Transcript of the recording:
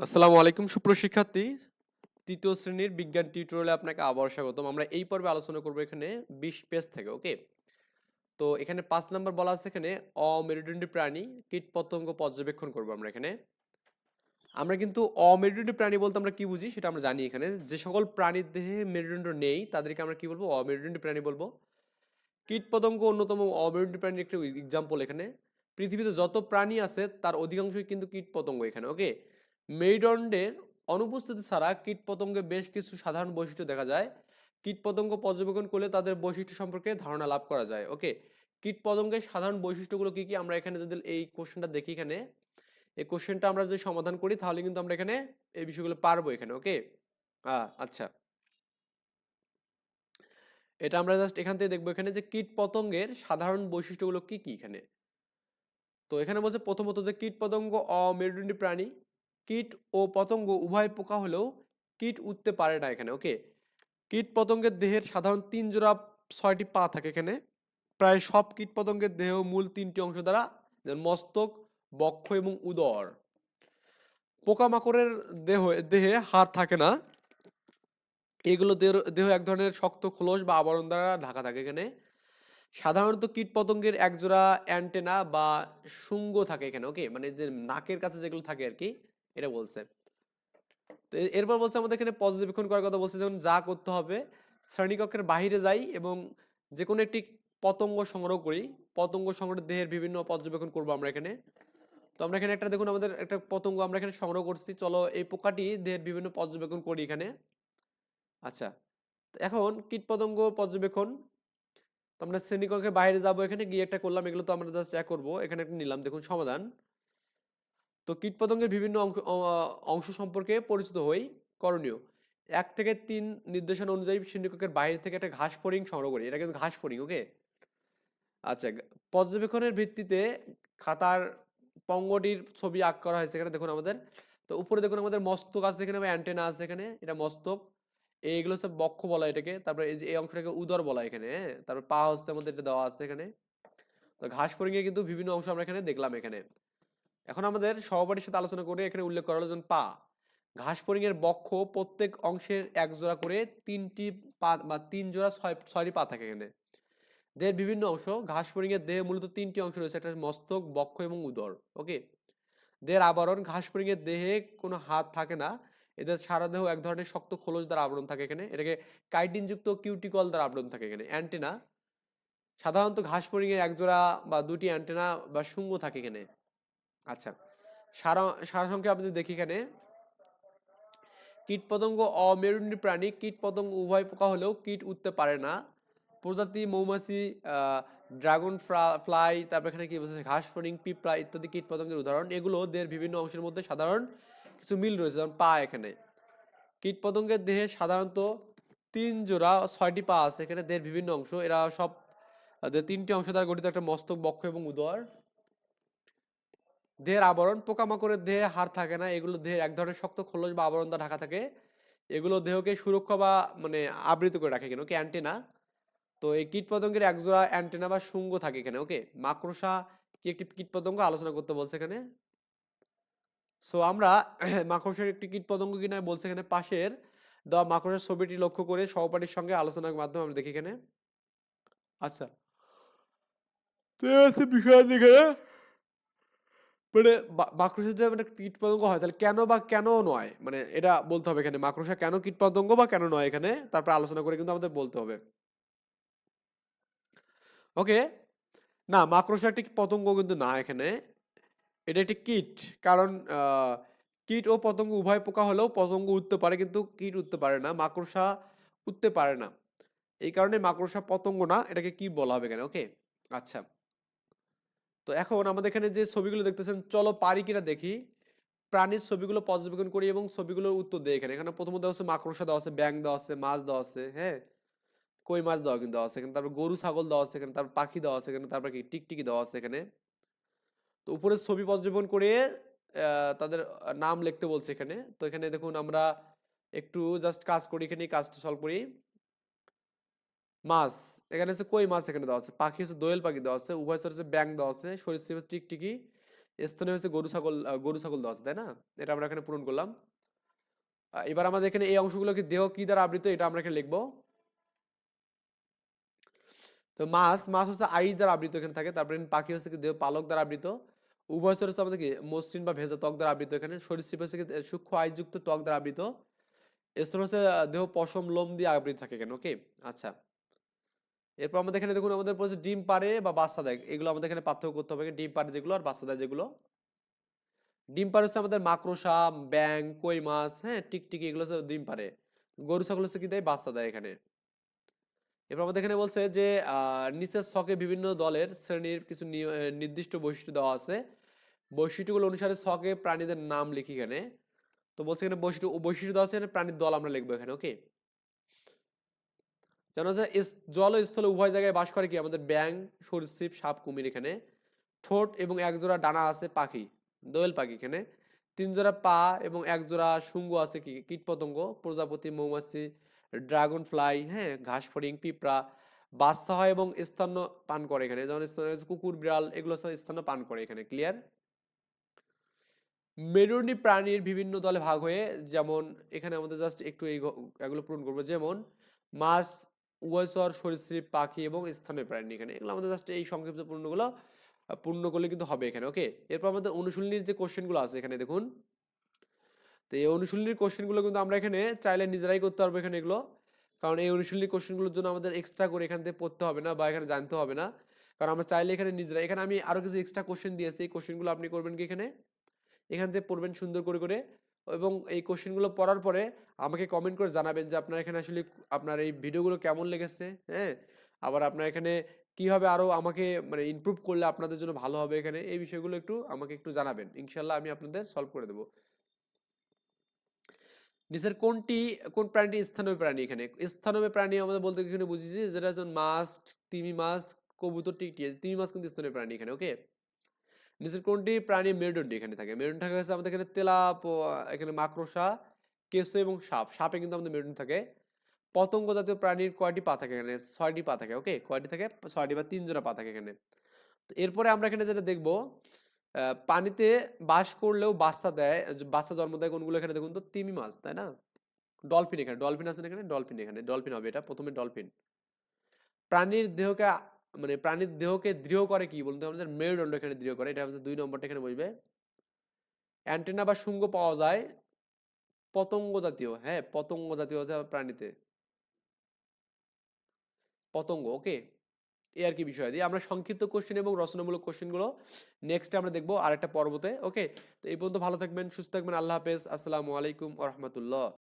আসসালামু আলাইকুম সুপ্রশিক্ষার্থী তৃতীয় শ্রেণির বিজ্ঞান টিউটোরিয়ালে আপনাকে আবার স্বাগতম। আমরা এই পর্বে আলোচনা করব এখানে বিশ পেজ থেকে ওকে তো এখানে পাঁচ নম্বর বলা আছে এখানে, অমেরুদণ্ডী প্রাণী কীট পতঙ্গ পর্যবেক্ষণ করব আমরা এখানে। আমরা কিন্তু অমেরুদণ্ডী প্রাণী বলতে আমরা কি বুঝি সেটা আমরা জানি এখানে। যে সকল প্রাণীর দেহে মেরুদণ্ড নেই, তাদেরকে আমরা কি বলব? অমেরুদণ্ডী প্রাণী বলব। কীট পতঙ্গ অন্যতম অমেরুদণ্ডী প্রাণীর একটা এক্সাম্পল এখানে। পৃথিবীতে যত প্রাণী আছে, তার অধিকাংশই কিন্তু কীট পতঙ্গ এখানে ওকে মেরুদণ্ডের অনুপস্থিতি ছাড়া কীটপতঙ্গে বেশ কিছু সাধারণ বৈশিষ্ট্য দেখা যায়। কীটপতঙ্গ পর্যবেক্ষণ করলে তাদের বৈশিষ্ট্য সম্পর্কে ধারণা লাভ করা যায়। ওকে, কীটপতঙ্গের সাধারণ বৈশিষ্ট্যগুলো কি কি? আমরা এখানে যদি এই কোশ্চেনটা দেখি এখানে, এই কোশ্চেনটা আমরা যদি সমাধান করি তাহলে কিন্তু আমরা এখানে এই বিষয়গুলো পারব এখানে, ওকে? আচ্ছা। এটা আমরা জাস্ট এখান থেকে দেখব এখানে যে কীট পতঙ্গের সাধারণ বৈশিষ্ট্যগুলো কি কি এখানে? তো এখানে বলছে প্রথমত যে কীট পতঙ্গ অমেরুদণ্ডী প্রাণী কীট ও পতঙ্গ উভয় পোকা হলেও কীট উঠতে পারে না এখানে, ওকে? কীট পতঙ্গের দেহের সাধারণ তিন জোড়া ছয়টি পা থাকে এখানে। প্রায় সব কীট পতঙ্গের দেহ মূল তিনটি অংশ দ্বারা যেমন মস্তক, বক্ষ এবং উদর। পোকামাকড়ের দেহ, দেহে হাত থাকে না। এগুলো দেহ দেহ এক ধরনের শক্ত খোলস বা আবরণ দ্বারা ঢাকা থাকে এখানে। সাধারণত কীট পতঙ্গের একজোড়া অ্যান্টেনা বা শুঙ্গ থাকে এখানে, ওকে? মানে যে নাকের কাছে যেগুলো থাকে আর কি এটা বলছে। তো এরপর বলছে আমাদের এখানে পর্যবেক্ষণ করার কথা বলছে, যেমন যা করতে হবে, শ্রেণীকক্ষের বাইরে যাই এবং যে কোনো একটি পতঙ্গ সংগ্রহ করি। পতঙ্গ সংগ্রহ দেহের বিভিন্ন পর্যবেক্ষণ করব আমরা এখানে। তো আমরা এখানে একটা দেখুন আমাদের একটা পতঙ্গ আমরা এখানে সংগ্রহ করছি। চলো এই পোকাটি দেহের বিভিন্ন পর্যবেক্ষণ করি এখানে। আচ্ছা এখন কীট পতঙ্গ পর্যবেক্ষণ। তো আমরা শ্রেণীকক্ষের বাইরে যাব এখানে, গিয়ে একটা করলাম, এগুলো তো আমরা জাস্ট এক করব। এখানে একটা নিলাম, দেখুন সমাধান। তো কীটপতঙ্গের বিভিন্ন অংশ অংশ সম্পর্কে পরিচিত হই, করণীয়। এক থেকে তিন নির্দেশনা অনুযায়ী শ্রেণীকক্ষের বাইরে থেকে একটা ঘাস ফড়িং সংগ্রহ করি। এটা কিন্তু ঘাস ফড়িং, ওকে? আচ্ছা পর্যবেক্ষণের ভিত্তিতে খাতার পঙ্গটির ছবি আঁক করা হয়েছে এখানে দেখুন আমাদের। তো উপরে দেখুন আমাদের মস্তক আছে এখানে বা অ্যান্টেনা আছে এখানে এটা মস্তক। এইগুলো হচ্ছে বক্ষ বলা এটাকে। তারপরে এই যে, এই অংশটাকে উদর বলা এখানে হ্যাঁ? তারপর পা হচ্ছে আমাদের, এটা দেওয়া আছে এখানে। তো ঘাস এর কিন্তু বিভিন্ন অংশ আমরা এখানে দেখলাম এখানে। এখন আমাদের সহপাঠীর সাথে আলোচনা করে এখানে উল্লেখ করা হলো পা। ঘাস এর বক্ষ প্রত্যেক অংশের এক জোড়া করে তিনটি পা বা তিন জোড়া ছয়, ছয়টি পা থাকে এখানে। দেহের বিভিন্ন অংশ, ঘাস এর দেহে মূলত তিনটি অংশ রয়েছে, একটা মস্তক, বক্ষ এবং উদর, ওকে? দেহের আবরণ, ঘাস এর দেহে কোনো হাত থাকে না, এদের সারা দেহ এক ধরনের শক্ত খোলস দ্বারা আবরণ থাকে এখানে, এটাকে কাইটিনযুক্ত কিউটিকল দ্বারা আবরণ থাকে এখানে, অ্যান্টেনা। সাধারণত ঘাস ফড়িং এর এক জোড়া বা দুটি অ্যান্টেনা বা শুঙ্গ থাকে এখানে। আচ্ছা সারা সারসংক্ষেপে আপনি যদি দেখি এখানে কীটপতঙ্গ অমেরুদণ্ডী প্রাণী কীটপতঙ্গ উভয় পোকা হলেও কীট উঠতে পারে না। প্রজাতি মৌমাছি ড্রাগন ফ্লাই, তারপর এখানে কি বলছে, ঘাস, ফড়িং, পিঁপড়া ইত্যাদি কীটপতঙ্গের উদাহরণ এগুলো দেহের বিভিন্ন অংশের মধ্যে সাধারণ কিছু মিল রয়েছে, যেমন পা এখানে। কীটপতঙ্গের দেহে সাধারণত তিন জোড়া ছয়টি পা আছে, এখানে দেহের বিভিন্ন অংশ, এরা সব তিনটি অংশ দ্বারা গঠিত একটা মস্তক, বক্ষ এবং উদর। দেহের আবরণ, পোকামাকড়ের দেহে হাড় থাকে না, এগুলো দেহের এক ধরনের শক্ত খোলস বা আবরণ দ্বারা ঢাকা থাকে। এগুলো দেহকে সুরক্ষা বা মানে আবৃত করে রাখে কেন কি অ্যান্টেনা। তো এই কীটপতঙ্গের একজোড়া অ্যান্টেনা বা শুঙ্গ থাকে এখানে, ওকে? মাকড়সা কি একটি কীটপতঙ্গ? আলোচনা করতে বলছে এখানে। সো আমরা মাকড়সার একটি কীটপতঙ্গ কিনা বলছে এখানে পাশের। দেওয়া মাকড়সার ছবিটি লক্ষ্য করে সহপাঠীর সঙ্গে আলোচনার মাধ্যমে আমরা দেখি এখানে। আচ্ছা। তো বিষয় এখানে। মানে মাকড়সা যদি মানে কীটপতঙ্গ হয়। তাহলে কেন বা কেন নয়? মানে এটা বলতে হবে এখানে। মাকড়সা কেন কীট পতঙ্গ বা কেন নয় এখানে? তারপর আলোচনা করে কিন্তু আমাদের বলতে হবে। ওকে? না, মাকড়সা একটি পতঙ্গ কিন্তু না এখানে। এটা একটি কীট। কারণ কীট ও পতঙ্গ উভয় পোকা হলেও পতঙ্গ উঠতে পারে, কিন্তু কীট উঠতে পারে না, মাকড়সা উঠতে পারে না। এই কারণে মাকড়সা পতঙ্গ না, এটাকে কি বলা হবে এখানে? ওকে? আচ্ছা। তো এখন আমাদের এখানে যে ছবিগুলো দেখতেছেন, চলো পারি কিনা দেখি। প্রাণীর ছবিগুলো পর্যবেক্ষণ করি এবং ছবিগুলোর উত্তর দেয় এখানে। এখানে প্রথমত দেওয়া হচ্ছে মাকড়সা দেওয়া আছে ব্যাং দেওয়া আছে, মাছ দেওয়া আছে হ্যাঁ? কই মাছ দেওয়া কিন্তু দেওয়া আছে এখানে। তারপর গরু, ছাগল দেওয়া আছে এখানে, তারপর পাখি দেওয়া আছে এখানে, তারপর কি? টিকটিকি দেওয়া আছে এখানে। তো উপরে ছবি পর্যবেক্ষণ করে তাদের নাম লিখতে বলছে এখানে। তো এখানে দেখুন আমরা একটু জাস্ট কাজ করি এখানে কাজটা সলভ করি। মাছ, এখানে হচ্ছে কই মাছ এখানে দেওয়া আছে? পাখি হচ্ছে দোয়েল পাখি দেওয়া আছে, উভয় হচ্ছে ব্যাং দেওয়া আছে সরীসৃপ টিকটিকি স্থানে হচ্ছে গরু ছাগল গরু ছাগল দেওয়া আছে, তাই না? এটা আমরা এখানে পূরণ করলাম। এবার আমাদের এখানে এই অংশগুলো কি দেহ কি দ্বারা আবৃত, এটা আমরা এখানে লিখব। তো মাছ মাছ হচ্ছে আইস দ্বারা আবৃত এখানে থাকে, তারপরে পাখি হচ্ছে কি দেহ পালক দ্বারা আবৃত। উভয়চর হচ্ছে আমাদের কি মসৃণ বা ভেজা ত্বক দ্বারা আবৃত এখানে সরীসৃপ হচ্ছে কি সূক্ষ্ম আইসযুক্ত ত্বক দ্বারা আবৃত। স্তন হচ্ছে দেহ পশম, লোম দিয়ে আবৃত থাকে এখানে ওকে আচ্ছা। এরপর আমাদের এখানে দেখুন, আমাদের বলছে ডিম পারে বা বাচ্চা দেয়। এগুলো আমাদের এখানে পার্থক্য করতে হবে। ডিম পারে যেগুলো আর বাচ্চা দেয় যেগুলো। ডিম পারে হচ্ছে আমাদের মাকড়সা, ব্যাং, কই মাছ হ্যাঁ টিকটিকি এগুলো হচ্ছে ডিম পারে গরু, ছাগল হচ্ছে কি দেয়? বাচ্চা দেয় এখানে। এরপর আমাদের এখানে বলছে যে নিচের ছকে বিভিন্ন দলের শ্রেণির কিছু নির্দিষ্ট বৈশিষ্ট্য দেওয়া আছে। বৈশিষ্ট্যগুলো অনুসারে ছকে প্রাণীদের নাম লিখি এখানে। তো বলছে এখানে বৈশিষ্ট্য বৈশিষ্ট্য দেওয়া আছে প্রাণীর দল আমরা লিখব এখানে ওকে জানো যে জল স্থলে উভয় জায়গায় বাস করে কি? আমাদের ব্যাং সরীসৃপ, সাপ, কুমির এখানে। ঠোঁট এবং এক জোড়া ডানা আছে পাখি, দোয়েল পাখি এখানে। তিন জোড়া পা এবং এক জোড়া শুঙ্গ আছে কি কীটপতঙ্গ, প্রজাপতি, মৌমাছি ড্রাগন ফ্লাই হ্যাঁ ঘাস ফড়িং পিঁপড়া। বাচ্চা হয় এবং স্থান্য পান করে এখানে। যেমন কুকুর, বিড়াল, এগুলো স্থান্য পান করে এখানে, ক্লিয়ার? মেরুনি প্রাণীর বিভিন্ন দলে ভাগ হয়ে, যেমন এখানে আমাদের জাস্ট একটু এই এগুলো পূরণ করব। যেমন মাছ উভয়চর সরীসৃপ, পাখি এবং স্থানীয় প্রাণী এখানে। এগুলো আমাদের জাস্ট এই সংক্ষিপ্ত পূর্ণগুলো পূর্ণ করলে কিন্তু হবে এখানে ওকে এরপর আমাদের অনুশীলনীর যে কোশ্চেনগুলো আছে এখানে দেখুন। তো এই অনুশীলনীর কোশ্চেনগুলো কিন্তু আমরা এখানে চাইলে নিজেরাই করতে পারব এখানে এগুলো। কারণ এই অনুশীলনী কোশ্চেনগুলোর জন্য আমাদের এক্সট্রা করে এখান থেকে পড়তে হবে না বা এখানে জানতে হবে না। কারণ আমরা চাইলে এখানে নিজেরা এখানে আমি আরও কিছু এক্সট্রা কোশ্চেন দিয়েছি, এই কোশ্চেনগুলো আপনি করবেন কি এখানে? এখান থেকে পড়বেন সুন্দর করে করে এবং এই কোশ্চেনগুলো পড়ার পরে আমাকে কমেন্ট করে জানাবেন যে আপনার এখানে আসলে আপনার এই ভিডিওগুলো কেমন লেগেছে হ্যাঁ? আবার আপনার এখানে কীভাবে আরও আমাকে মানে ইমপ্রুভ করলে আপনাদের জন্য ভালো হবে এখানে, এই বিষয়গুলো একটু আমাকে একটু জানাবেন। ইনশাল্লাহ আমি আপনাদের সলভ করে দেবো। নিচের কোনটি, কোন প্রাণীটি স্থানীয় প্রাণী এখানে? স্থানীয় প্রাণী আমাদের বলতে এখানে বুঝেছি যেটা হচ্ছে মাছ, তিমি মাছ, কবুতর টিকটিকি তিমি মাছ কিন্তু স্থানীয় প্রাণী এখানে ওকে নিচের কোনটি প্রাণী মেরুদণ্ডী এখানে থাকে? মেরুদণ্ড থাকে হচ্ছে আমাদের এখানে তেলাপ এখানে মাকড়সা, কেঁচো এবং সাপ। সাপে কিন্তু আমাদের মেরুদণ্ড থাকে। পতঙ্গ জাতীয় প্রাণীর কয়টি পা থাকে এখানে? ছয়টি পা থাকে ওকে কয়টি থাকে? ছয়টি বা তিন জোড়া পা থাকে এখানে। এরপরে আমরা এখানে যেটা দেখব পানিতে বাস করলেও বাচ্চা দেয় বাচ্চা জন্ম দেয় কোনগুলো এখানে দেখুন তো? তিমি মাছ, তাই না? ডলফিন এখানে, ডলফিন আছে এখানে? ডলফিন এখানে, ডলফিন হবে এটা, প্রথমে ডলফিন। প্রাণীর দেহকে মানে প্রাণীর দেহকে দৃঢ় করে কি বলুন তো? আমাদের মেরুদণ্ড এখানে দৃঢ় করে। এটা দুই নম্বরটা এখানে বসবে। অ্যান্টেনা বা শুঙ্গ পাওয়া যায় পতঙ্গ জাতীয়। হ্যাঁ পতঙ্গ জাতীয় হচ্ছে প্রাণীতে। পতঙ্গ, ওকে? এই আর কি বিষয়? দিয়ে আমরা সংক্ষিপ্ত কোশ্চেন এবং রচনামূলক কোশ্চেনগুলো নেক্সট আমরা দেখব আরেকটা পর্বতে, ওকে? তো এই পর্যন্ত ভালো থাকবেন, সুস্থ থাকবেন, আল্লাহ হাফেজ। আসসালামু আলাইকুম রহমতুল্লাহ।